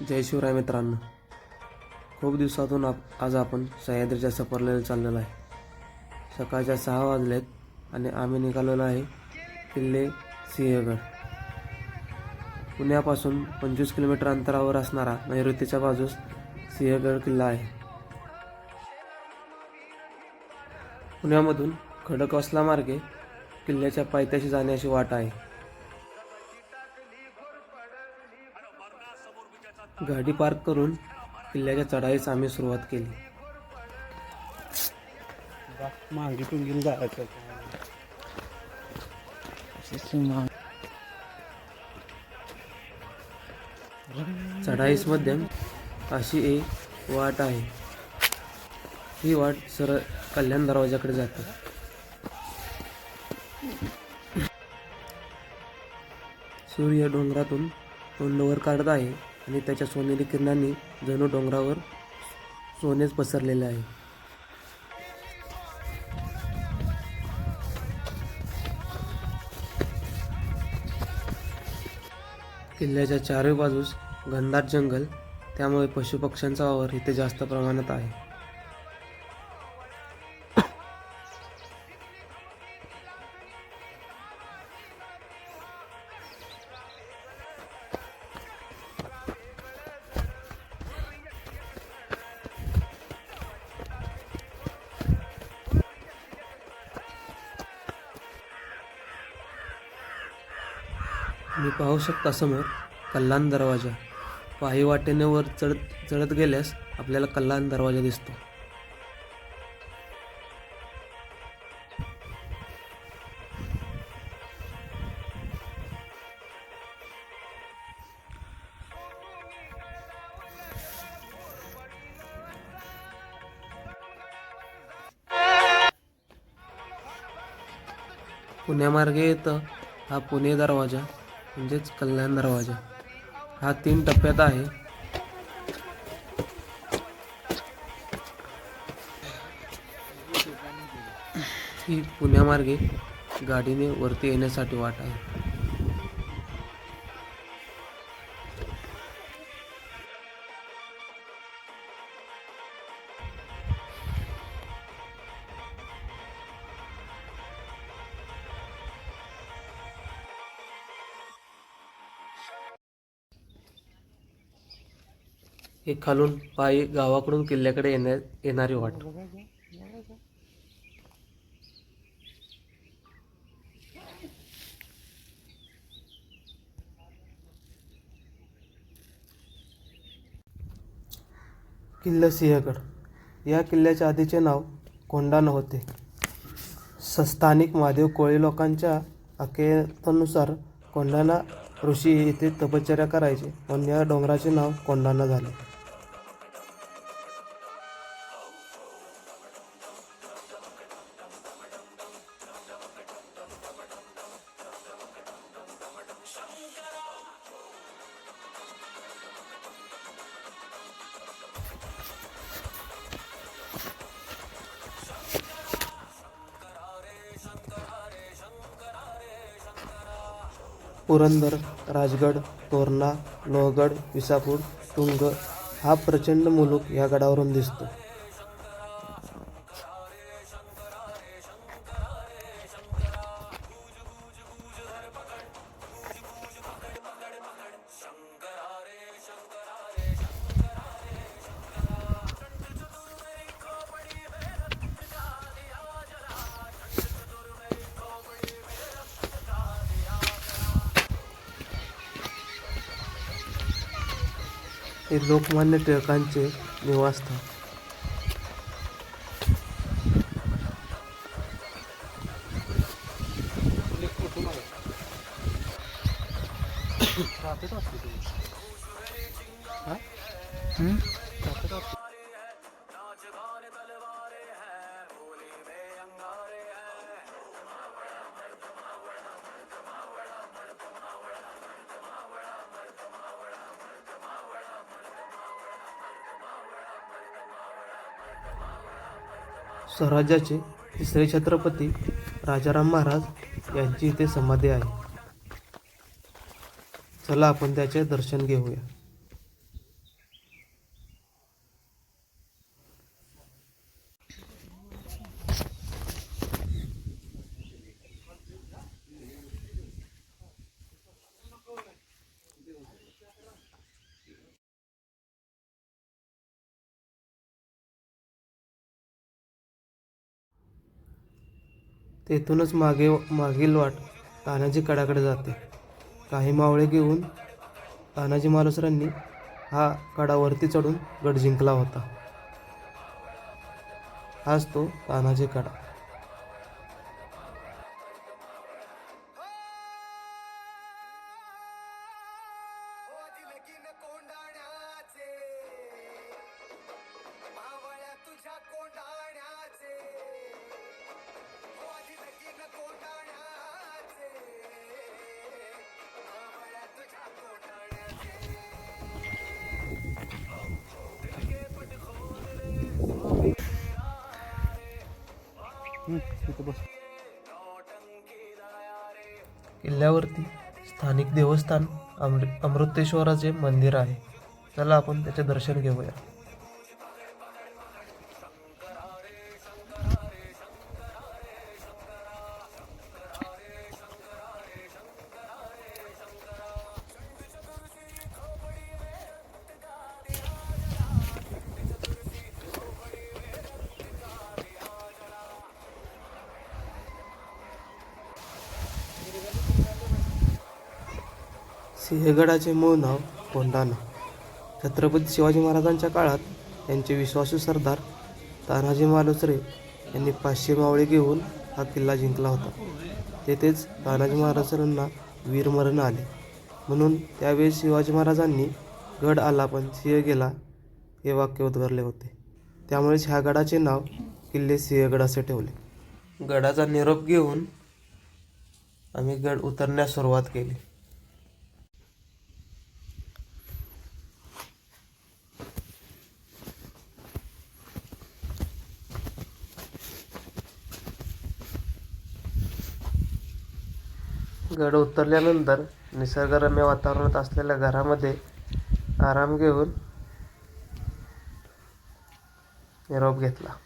जय शिवराय मित्रांनो. खूप दिवसातून आप आज आपण सह्याद्रीच्या सफरला चाललेलो आहे. सकाळच्या सहा वाजलेत आणि आम्ही निघालेलो आहे किल्ले सिंहगड. पुण्यापासून पंचवीस किलोमीटर अंतरावर असणारा नैऋत्येच्या बाजूस सिंहगड किल्ला आहे. पुण्यामधून खडकवासला मार्गे किल्ल्याच्या पायथ्याशी जाण्याची वाट आहे. गाडी पार्क करून किल्ल्याच्या चढाईस आम्ही सुरुवात केली. मागे टुंगीला जायचं चढाईस मध्यम अशी एक वाट आहे. ही वाट सरळ कल्याण दरवाजाकडे जाते. सूर्य डोंगरातून तोंडवर काढत आहे. आणि त्याच्या सोनेरी किरणांनी जणू डोंगरावर सोनेच पसरलेले आहे. किल्ल्याच्या चारही बाजूस घनदाट जंगल त्यामुळे पशुपक्ष्यांचा वावर इथे जास्त प्रमाणात आहे. मी पाहू शकता समोर कल्लान दरवाजा. पायी वाटेने वर चढत चढत गेल्यास आपल्याला कल्लान दरवाजा दिसतो. पुण्यामार्गे येतं हा पुणे दरवाजा. म्हणजेच कल्याण दरवाजा. हा तीन टप्प्यात आहे. ही पुण्यामार्गे गाडीने वरती येण्यासाठी वाट आहे. हे खालून पायी गावाकडून किल्ल्याकडे येण्या येणारी वाट. किल्ला सिंहगड. या किल्ल्याच्या आधीचे नाव कोंडाण होते स्थानिक महादेव कोळी लोकांच्या आख्यानानुसार कोंढाणा ऋषी येथे तपश्चर्या करायचे. म्हणून या डोंगराचे नाव कोंढाणा झाले. पुरंदर राजगड तोरणा लोहगड विसापूर तुंग हा प्रचंड मुलूक या गडावरून दिसतो. हे लोकमान्य टिळकांचे निवासस्थान स्वराज्याचे तिसरे छत्रपती राजाराम महाराज यांची इथे समाधी आहे. चला आपण त्याचे दर्शन घेऊया. तेथूनच मागे मागील वाट तानाजी कडाकडे जाते काही मावळे घेऊन तानाजी मालुसरांनी हा कडावरती चढून गड जिंकला होता हाच तो तानाजी कडा लगीन तिथं बस. किल्ल्यावरती स्थानिक देवस्थान अमृ अमृतेश्वराचे मंदिर आहे. चला आपण त्याचे दर्शन घेऊया. सिंहगडाचे मूळ नाव कोंढाणा. छत्रपती शिवाजी महाराजांच्या काळात त्यांचे विश्वासू सरदार तानाजी मालुसरे यांनी पाचशे मावळे घेऊन हा किल्ला जिंकला होता. तेथेच तानाजी महाराजांना वीरमरण आले. म्हणून त्यावेळी शिवाजी महाराजांनी गड आला पण सिंह गेला हे वाक्य उद्गारले होते. त्यामुळेच ह्या गडाचे नाव किल्ले सिंहगड असे ठेवले. गडाचा निरोप घेऊन आम्ही गड उतरण्यास सुरुवात केली. गड उतरल्यानंतर निसर्गरम्य वातावरणात असलेल्या घरामध्ये आराम घेऊन निरोप घेतला.